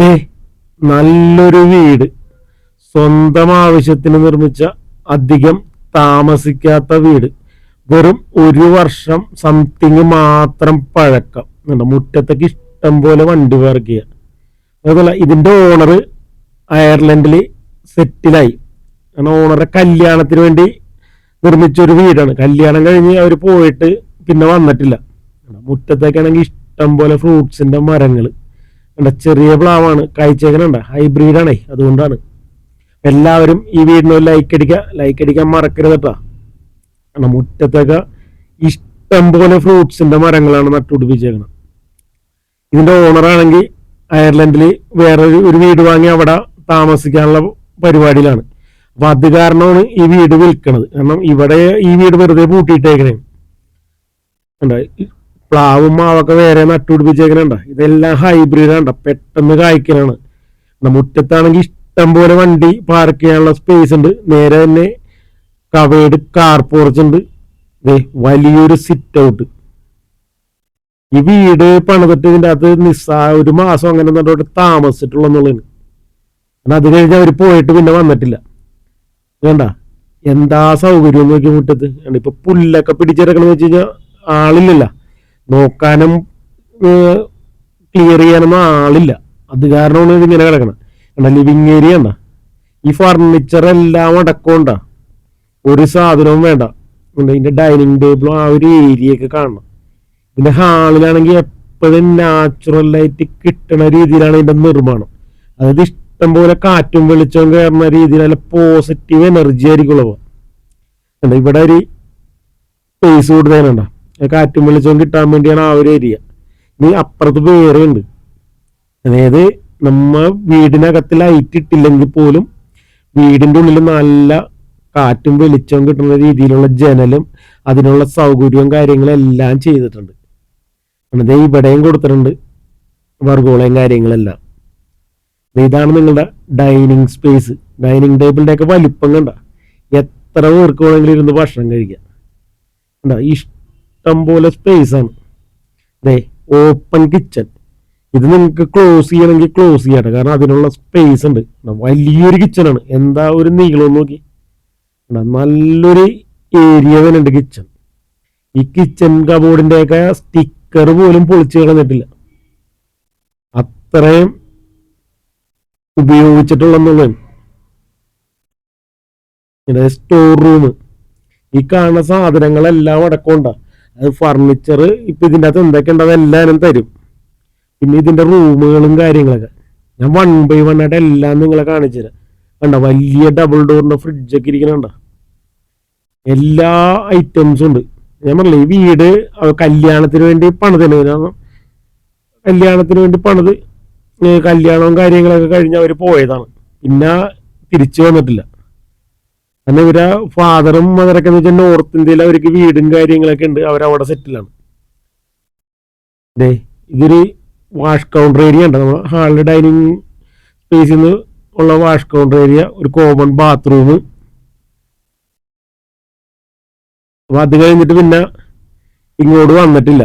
ദേ നല്ലൊരു വീട്. സ്വന്തം ആവശ്യത്തിന് നിർമ്മിച്ച അധികം താമസിക്കാത്ത വീട്. വെറും ഒരു വർഷം സംതിങ് മാത്രം പഴക്കം. മുറ്റത്തേക്ക് ഇഷ്ടം പോലെ വണ്ടി പാർക്ക് ചെയ്യുക അതുപോലെ ഇതിന്റെ ഓണർ അയർലൻഡിൽ സെറ്റിലായി. കാരണം ഓണറെ കല്യാണത്തിന് വേണ്ടി നിർമ്മിച്ച ഒരു വീടാണ്. കല്യാണം കഴിഞ്ഞ് അവർ പോയിട്ട് പിന്നെ വന്നിട്ടില്ല. മുറ്റത്തേക്കാണെങ്കിൽ ഇഷ്ടം പോലെ ഫ്രൂട്ട്സിന്റെ മരങ്ങൾ കണ്ട ചെറിയ പ്ലാവാണ്. കായ്ച്ചേക്കനുണ്ട ഹൈബ്രിഡാണേ അതുകൊണ്ടാണ്. എല്ലാവരും ഈ വീടിന് ലൈക്ക് അടിക്കുക ലൈക്ക് അടിക്കാൻ മറക്കരുത് കേട്ടോ കാരണം മുറ്റത്തൊക്കെ ഇഷ്ടം പോലെ ഫ്രൂട്ട്സിന്റെ മരങ്ങളാണ് നട്ടുപിടിപ്പിച്ചേക്കുന്നത് ഇതിന്റെ ഓണറാണെങ്കിൽ അയർലൻഡിൽ വേറെ ഒരു- വീട് വാങ്ങി അവിടെ താമസിക്കാനുള്ള പരിപാടിയിലാണ്. അപ്പൊ അത് കാരണമാണ് ഈ വീട് വിൽക്കണത്. കാരണം ഇവിടെ ഈ വീട് വെറുതെ പൂട്ടിയിട്ടേക്കണേ? പ്ലാവും മാവൊക്കെ വേറെ നട്ടുപിടിപ്പിച്ചേക്കണണ്ട? ഇതെല്ലാം ഹൈബ്രിഡ് ആണ് പെട്ടെന്ന് കായ്ക്കലാണ്. മുറ്റത്താണെങ്കിൽ ഇഷ്ടം പോലെ വണ്ടി പാർക്ക് ചെയ്യാനുള്ള സ്പേസ് ഉണ്ട്. നേരെ തന്നെ കവേഡ് കാർ പോർച്ച് ഉണ്ട്. വലിയൊരു സിറ്റ് ഔട്ട് ഈ വീട് പണിതിട്ട് ഇതിന്റെ അകത്ത് നിസ്സാ ഒരു മാസം അങ്ങനെ നല്ലോട്ട് താമസിച്ചിട്ടുള്ളെന്നുള്ളതാണ് കാരണം അത് കഴിഞ്ഞ് അവർ പോയിട്ട് പിന്നെ വന്നിട്ടില്ല. വേണ്ട. എന്താ സൗകര്യം നോക്കി മുറ്റത്ത്? ഇപ്പൊ പുല്ലൊക്കെ പിടിച്ചെടുക്കണമെന്ന് വെച്ച് കഴിഞ്ഞാൽ ആളില്ലല്ല. നോക്കാനും ക്ലിയർ ചെയ്യാനൊന്നും ആളില്ല. അത് കാരണമാണ് ഇതിങ്ങനെ കിടക്കണം കണ്ട ലിവിങ് ഏരിയ ഉണ്ട ഈ ഫർണിച്ചർ എല്ലാം അടക്കമുണ്ട? ഒരു സാധനവും വേണ്ട. ഇതിന്റെ ഡൈനിങ് ടേബിളും ആ ഒരു ഏരിയ ഒക്കെ കാണണം. ഇതിന്റെ ഹാളിലാണെങ്കിൽ എപ്പോഴും നാച്ചുറലായിട്ട് കിട്ടണ രീതിയിലാണ് ഇതിന്റെ നിർമ്മാണം. അതായത് ഇഷ്ടം പോലെ കാറ്റും വെളിച്ചവും കയറുന്ന രീതിയിൽ നല്ല പോസിറ്റീവ് എനർജി ആയിരിക്കുള്ളൂ ഇവിടെ ഒരു സ്പേസ് കൂടുതലുണ്ട കാറ്റും വെളിച്ചവും കിട്ടാൻ വേണ്ടിയാണ് ആ ഒരു ഏരിയ. ഇനി അപ്പുറത്ത് വേറെ ഉണ്ട് അതായത് നമ്മ വീടിനകത്ത് ലൈറ്റ് ഇട്ടില്ലെങ്കിൽ പോലും വീടിന്റെ ഉള്ളിൽ നല്ല കാറ്റും വെളിച്ചവും കിട്ടുന്ന രീതിയിലുള്ള ജനലും അതിനുള്ള സൗകര്യവും കാര്യങ്ങളും എല്ലാം ചെയ്തിട്ടുണ്ട്. അതെ ഇവിടെയും കൊടുത്തിട്ടുണ്ട് വർഗോളയും കാര്യങ്ങളെല്ലാം. ഇതാണ് നിങ്ങളുടെ ഡൈനിങ് സ്പേസ് ഡൈനിങ് ടേബിളിന്റെ ഒക്കെ വലിപ്പം കണ്ട എത്ര പേർക്ക് വേണമെങ്കിലും ഇരുന്ന് ഭക്ഷണം കഴിക്കാം. ഇഷ്ടം പോലെ സ്പേസ് ആണ്. ദേ ഓപ്പൺ കിച്ചൺ ഇത് നിങ്ങൾക്ക് ക്ലോസ് ചെയ്യണമെങ്കിൽ ക്ലോസ് ചെയ്യട്ടെ. കാരണം അതിനുള്ള സ്പേസ് ഉണ്ട്. വലിയൊരു കിച്ചണാണ് എന്താ ഒരു നീളം നോക്കി. നല്ലൊരു ഏരിയ തന്നെ കിച്ചൺ ഈ കിച്ചൺ കബോർഡിന്റെ ഒക്കെ സ്റ്റിക്കർ പോലും പൊളിച്ചു കളഞ്ഞിട്ടില്ല. അത്രയും ഉപയോഗിച്ചിട്ടുള്ളതാണ്. സ്റ്റോർ റൂം ഈ കാണുന്ന സാധനങ്ങളെല്ലാം അടക്കമുണ്ട? അത് ഫർണിച്ചർ ഇപ്പൊ ഇതിന്റെ അകത്ത് എന്തൊക്കെ ഉണ്ടോ അതെല്ലാം തരും. പിന്നെ ഇതിന്റെ റൂമുകളും കാര്യങ്ങളൊക്കെ. ഞാൻ വൺ ബൈ വൺ ആയിട്ട് എല്ലാം നിങ്ങളെ കാണിച്ചു തരാം. കണ്ട? വലിയ ഡബിൾ ഡോറിന്റെ ഫ്രിഡ്ജൊക്കെ ഇരിക്കണണ്ട എല്ലാ ഐറ്റംസും ഉണ്ട്. ഞാൻ പറഞ്ഞില്ല ഈ വീട് കല്യാണത്തിന് വേണ്ടി പണിതന്നെ കാരണം കല്യാണത്തിന് വേണ്ടി പണിത് കല്യാണവും കാര്യങ്ങളൊക്കെ കഴിഞ്ഞ് അവർ പോയതാണ്. പിന്നെ തിരിച്ചു വന്നിട്ടില്ല. കാരണം ഇവരെ ഫാദറും മദറൊക്കെ എന്ന് വെച്ചാൽ നോർത്ത് ഇന്ത്യയിൽ അവർക്ക് വീടും കാര്യങ്ങളൊക്കെ ഉണ്ട്. അവരവിടെ സെറ്റിലാണ് ഇതൊരു വാഷ് കൗണ്ടർ ഏരിയ ഉണ്ട്. നമ്മൾ ഹാളിൽ ഡൈനിങ് സ്പേസിൽ നിന്ന് ഉള്ള വാഷ് കൗണ്ടർ ഏരിയ ഒരു കോമൺ ബാത്റൂം അപ്പൊ അത് കഴിഞ്ഞിട്ട് പിന്നെ ഇങ്ങോട്ട് വന്നിട്ടില്ല.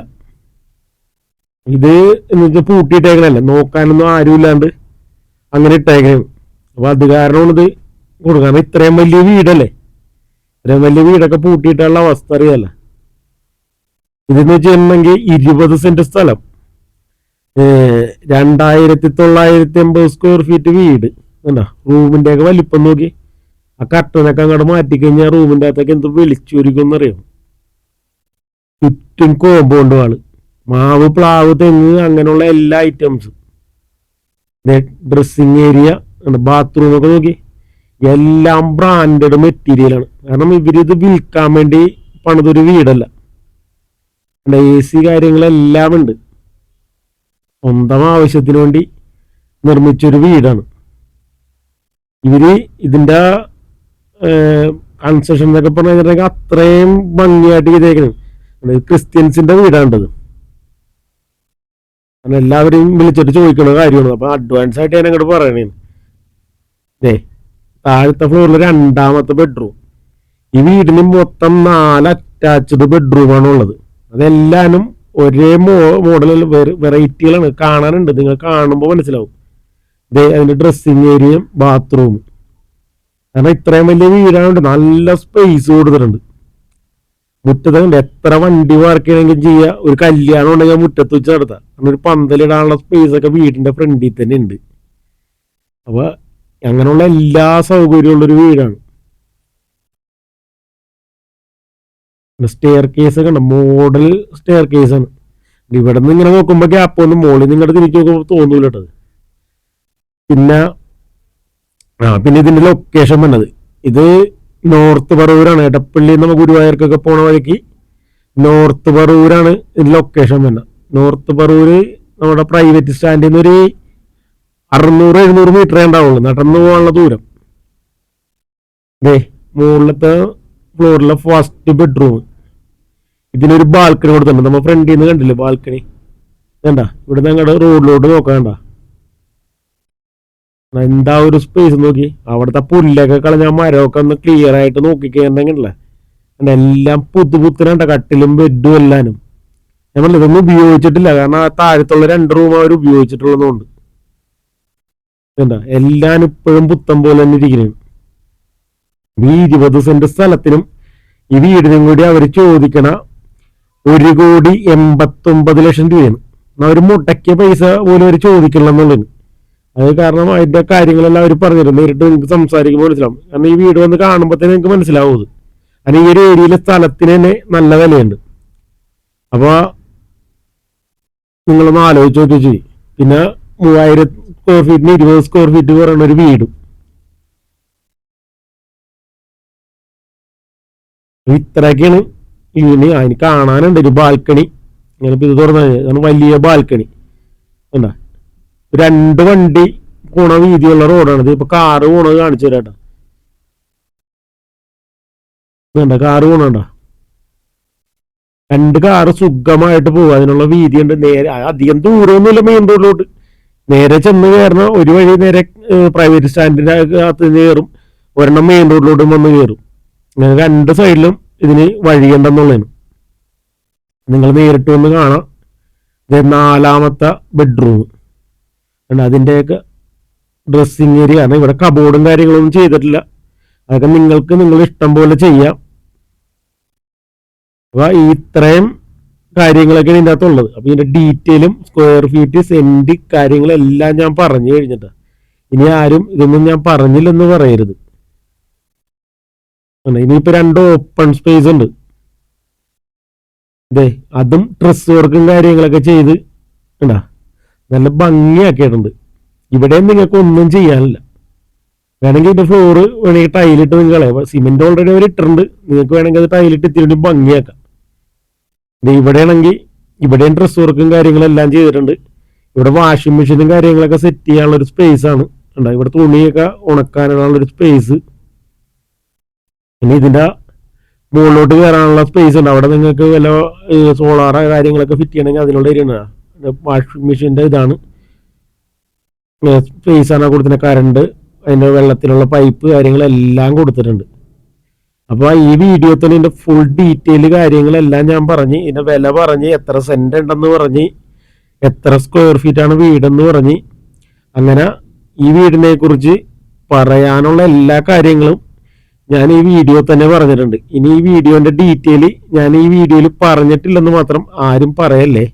ഇത് എന്ന് വെച്ചാൽ പൂട്ടിയിട്ടേക്കണല്ലേ നോക്കാനൊന്നും ആരുമില്ലാണ്ട് അങ്ങനെ ഇട്ടേക്കണം. അപ്പൊ അത് കാരണമാണ് കാരണം ഇത്രയും വലിയ വീടല്ലേ? ഇത്രയും വലിയ വീടൊക്കെ പൂട്ടിയിട്ടുള്ള അവസ്ഥ അറിയാലോ? ഇതെന്ന് വെച്ചിട്ടുണ്ടെങ്കിൽ ഇരുപത് സെന്റ് സ്ഥലം. രണ്ടായിരത്തി തൊള്ളായിരത്തി എൺപത് സ്ക്വയർ ഫീറ്റ് വീട്. എന്താ റൂമിന്റെ ഒക്കെ വലിപ്പം നോക്കി. ആ കട്ടനൊക്കെ അങ്ങോട്ട് മാറ്റിക്കഴിഞ്ഞാൽ റൂമിന്റെ അകത്തൊക്കെ എന്ത് വിളിച്ചൊരിക്കും അറിയാം? ചുറ്റും കോമ്പൗണ്ട് വാൾ മാവ് പ്ലാവ് തെങ്ങ് അങ്ങനെയുള്ള എല്ലാ ഐറ്റംസും ഡ്രസ്സിങ് ഏരിയ ബാത്റൂം ഒക്കെ നോക്കി. എല്ലാം ബ്രാൻഡഡ് മെറ്റീരിയലാണ് കാരണം ഇവരിത് വിൽക്കാൻ വേണ്ടി പണിതൊരു വീടല്ല. എ സി കാര്യങ്ങളെല്ലാം ഉണ്ട്. സ്വന്തം ആവശ്യത്തിന് വേണ്ടി നിർമ്മിച്ചൊരു വീടാണ്. ഇവർ ഇതിന്റെ കൺസ്ട്രക്ഷൻ എന്നൊക്കെ പറഞ്ഞു കഴിഞ്ഞിട്ടുണ്ടെങ്കിൽ അത്രയും ഭംഗിയായിട്ട് ചെയ്തേക്കണം. ക്രിസ്ത്യൻസിന്റെ വീടാണ്ടത് കാരണം എല്ലാവരെയും വിളിച്ചിട്ട് ചോദിക്കുന്ന കാര്യമാണ്. അപ്പൊ അഡ്വാൻസ് ആയിട്ട് ഞാൻ അങ്ങോട്ട് പറയണേ താഴത്തെ ഫ്ലോറിൽ രണ്ടാമത്തെ ബെഡ്റൂം ഈ വീടിന് മൊത്തം നാല് അറ്റാച്ച്ഡ് ബെഡ്റൂമാണ് ഉള്ളത്. അതെല്ലാനും ഒരേ മോ മോഡലിൽ വെറൈറ്റികളാണ് കാണാനുണ്ട്. നിങ്ങൾ കാണുമ്പോൾ മനസ്സിലാവും. ദേ അതിന്റെ ഡ്രസ്സിങ് ഏരിയയും ബാത്റൂമും കാരണം ഇത്രയും വലിയ വീടായതുകൊണ്ട് നല്ല സ്പേസ് കൊടുത്തിട്ടുണ്ട്. മുറ്റത്തുണ്ട് എത്ര വണ്ടി പാർക്ക് ചെയ്യണമെങ്കിലും ചെയ്യുക ഒരു കല്യാണം ഉണ്ടെങ്കിൽ മുറ്റത്ത് വെച്ച് നടത്താം. കാരണം ഒരു പന്തലിടാനുള്ള സ്പേസ് ഒക്കെ വീടിന്റെ ഫ്രണ്ടിൽ തന്നെ ഉണ്ട്. അപ്പൊ അങ്ങനെയുള്ള എല്ലാ സൗകര്യമുള്ളൊരു വീടാണ്. സ്റ്റെയർ കേസ് കണ്ട മോഡൽ സ്റ്റെയർ കേസ് ആണ്. ഇവിടെ നിന്ന് ഇങ്ങനെ നോക്കുമ്പോ ഗ്യാപ്പ് ഒന്നും മോളിൽ നിങ്ങളുടെ തിരിച്ചു നോക്കുമ്പോൾ തോന്നൂല കേട്ടത് പിന്നെ ആ പിന്നെ ഇതിന്റെ ലൊക്കേഷൻ വന്നത്. ഇത് നോർത്ത് പറവൂരാണ്. എടപ്പള്ളി നമ്മ ഗുരുവായൂർക്കൊക്കെ പോണ വഴിക്ക് നോർത്ത് പറവൂരാണ് ഇതിന്റെ ലൊക്കേഷൻ വന്നത്. നോർത്ത് പറവൂര് നമ്മുടെ പ്രൈവറ്റ് സ്റ്റാൻഡിൽ നിന്ന് ഒരു അറുന്നൂറ് എഴുന്നൂറ് മീറ്ററേ ഉണ്ടാവുള്ളൂ നടന്നു പോകാനുള്ള ദൂരം. ദേ മുകളിലത്തെ ഫ്ലോറിലെ ഫസ്റ്റ് ബെഡ്റൂം ഇതിനൊരു ബാൽക്കണി കൊടുത്തിട്ടുണ്ട്. നമ്മ ഫ്രണ്ടിൽ നിന്ന് കണ്ടില്ലേ ബാൽക്കണി വേണ്ട ഇവിടെ ഞങ്ങളുടെ റോഡിലോട്ട് നോക്കണ്ട എന്താ ഒരു സ്പേസ് നോക്കി. അവിടുത്തെ പുല്ലൊക്കെ കളഞ്ഞ മരമൊക്കെ ഒന്ന് ക്ലിയർ ആയിട്ട് നോക്കിക്കണ്ടെങ്കിലേ എല്ലാം പുത്തു പുത്തനുണ്ട കട്ടിലും ബെഡും എല്ലാനും. നമ്മൾ ഇതൊന്നും ഉപയോഗിച്ചിട്ടില്ല. കാരണം ആ താഴത്തുള്ള രണ്ട് റൂം അവർ ഉപയോഗിച്ചിട്ടുള്ളതുകൊണ്ട്. എന്താ എല്ലാം ഇപ്പോഴും പുത്തം പോലെ തന്നെ ഇരിക്കുന്നു. ഈ ഇരുപത് സെന്റ് സ്ഥലത്തിനും ഈ വീടിനും കൂടി അവർ ചോദിക്കണ ഒരു കോടി എൺപത്തൊമ്പത് ലക്ഷം രൂപയാണ്. ഒരു മുടക്കിയ പൈസ പോലും അവർ ചോദിക്കില്ല എന്നുള്ളത് അത് കാരണം അതിന്റെ കാര്യങ്ങളെല്ലാം അവർ പറഞ്ഞിരുന്നു നേരിട്ട് നിങ്ങൾക്ക് സംസാരിക്കുമ്പോൾ മനസ്സിലാവും. കാരണം ഈ വീട് വന്ന് കാണുമ്പോൾ തന്നെ നിങ്ങൾക്ക് മനസ്സിലാവും കാരണം ഈ ഒരു ഏരിയയിലെ സ്ഥലത്തിന് തന്നെ നല്ല വിലയുണ്ട്. അപ്പൊ നിങ്ങളൊന്ന് ആലോചിച്ച് നോക്കി ചെയ്യും പിന്നെ മൂവായിരം സ്ക്വയർ ഫീറ്റിന് ഇരുപത് സ്ക്വയർ ഫീറ്റ് പറയുന്ന ഒരു വീടും. ഇത്രയൊക്കെയാണ് ഇനി അതിന് കാണാനുണ്ട് ഒരു ബാൽക്കണി ഇങ്ങനെ ഇത് തുറന്നു വലിയ ബാൽക്കണി എന്താ രണ്ട് വണ്ടി പോണ വീതിയുള്ള റോഡാണ് ഇപ്പൊ കാറ് പോണത് കാണിച്ചു തരാട്ടോ വേണ്ട കാറ് പോണണ്ട രണ്ട് കാറ് സുഖമായിട്ട് പോകും അതിനുള്ള വീതിയുണ്ട് നേരെ അധികം ദൂരമൊന്നുമില്ല മെയിൻ റോഡിലോട്ട് നേരെ ചെന്ന് കയറുന്ന ഒരു വഴി നേരെ പ്രൈവറ്റ് സ്റ്റാൻഡിന്റെ അകത്ത് കയറും ഒരെണ്ണം മെയിൻ റോഡിലോട്ടും വന്ന് കയറും അങ്ങനെ രണ്ട് സൈഡിലും ഇതിന് വഴിയുണ്ടെന്നുള്ളതിന് നിങ്ങൾ നേരിട്ട് വന്ന് കാണാം. ഇത് നാലാമത്തെ ബെഡ്റൂം അതിന്റെയൊക്കെ ഡ്രസ്സിങ് ഏരിയ ഇവിടെ കബോർഡും കാര്യങ്ങളൊന്നും ചെയ്തിട്ടില്ല. അതൊക്കെ നിങ്ങൾക്ക് നിങ്ങൾ ഇഷ്ടം പോലെ ചെയ്യാം. അപ്പൊ ഇത്രയും കാര്യങ്ങളൊക്കെയാണ് ഇതിന്റെ അകത്തുള്ളത്. അപ്പൊ ഇതിന്റെ ഡീറ്റെയിലും സ്ക്വയർ ഫീറ്റ് സെന്റ് കാര്യങ്ങളെല്ലാം ഞാൻ പറഞ്ഞു കഴിഞ്ഞിട്ടാണ് ഇനി ആരും ഇതൊന്നും ഞാൻ പറഞ്ഞില്ലെന്ന് പറയരുത്. ഇനിയിപ്പോൾ രണ്ട് ഓപ്പൺ സ്പേസ് ഉണ്ട്. അതെ അതും ഡ്രസ് വർക്കും കാര്യങ്ങളൊക്കെ ചെയ്ത് ഉണ്ടാ നല്ല ഭംഗിയാക്കിയിട്ടുണ്ട്. ഇവിടെ നിങ്ങൾക്ക് ഒന്നും ചെയ്യാനില്ല. വേണമെങ്കിൽ ഇത് ഫ്ലോറ് വേണമെങ്കിൽ ടൈലിട്ട് നിങ്ങൾ കളയാം സിമെന്റ് ഓൾറെഡി അവർ ഇട്ടിട്ടുണ്ട് നിങ്ങൾക്ക് വേണമെങ്കിൽ അത് ടൈലിട്ട് ഇത്തിരി ഭംഗിയാക്കാം. ഇത് ഇവിടെയാണെങ്കിൽ ഇവിടെ ഡ്രസ് വർക്കും കാര്യങ്ങളെല്ലാം ചെയ്തിട്ടുണ്ട്. ഇവിടെ വാഷിംഗ് മെഷീനും കാര്യങ്ങളൊക്കെ സെറ്റ് ചെയ്യാനുള്ള ഒരു സ്പേസ് ആണ്. ഉണ്ടാവും ഇവിടെ തുണിയൊക്കെ ഉണക്കാനുള്ള ഒരു സ്പേസ് പിന്നെ ഇതിന്റെ മുകളിലോട്ട് കയറാനുള്ള സ്പേസ് ഉണ്ട്. അവിടെ നിങ്ങൾക്ക് വല്ല സോളാർ കാര്യങ്ങളൊക്കെ ഫിറ്റ് ചെയ്യണമെങ്കിൽ അതിനുള്ള ഏരിയ വാഷിംഗ് മെഷീന്റെ ഇതാണ്. സ്പേസ് ആണ് കൊടുത്തിട്ട് കറണ്ട് അതിന്റെ വെള്ളത്തിലുള്ള പൈപ്പ് കാര്യങ്ങളെല്ലാം കൊടുത്തിട്ടുണ്ട്. അപ്പോൾ ഈ വീഡിയോ തന്നെ ഇതിന്റെ ഫുൾ ഡീറ്റെയിൽ കാര്യങ്ങളെല്ലാം ഞാൻ പറഞ്ഞ് ഇതിന്റെ വില പറഞ്ഞ് എത്ര സെന്റ് ഉണ്ടെന്ന് പറഞ്ഞ് എത്ര സ്ക്വയർ ഫീറ്റ് ആണ് വീടെന്ന് പറഞ്ഞ് അങ്ങനെ ഈ വീടിനെ കുറിച്ച് പറയാനുള്ള എല്ലാ കാര്യങ്ങളും ഞാൻ ഈ വീഡിയോ തന്നെ പറഞ്ഞിട്ടുണ്ട്. ഇനി ഈ വീഡിയോന്റെ ഡീറ്റെയിൽ ഞാൻ ഈ വീഡിയോയിൽ പറഞ്ഞിട്ടില്ലെന്ന് മാത്രം ആരും പറയല്ലേ?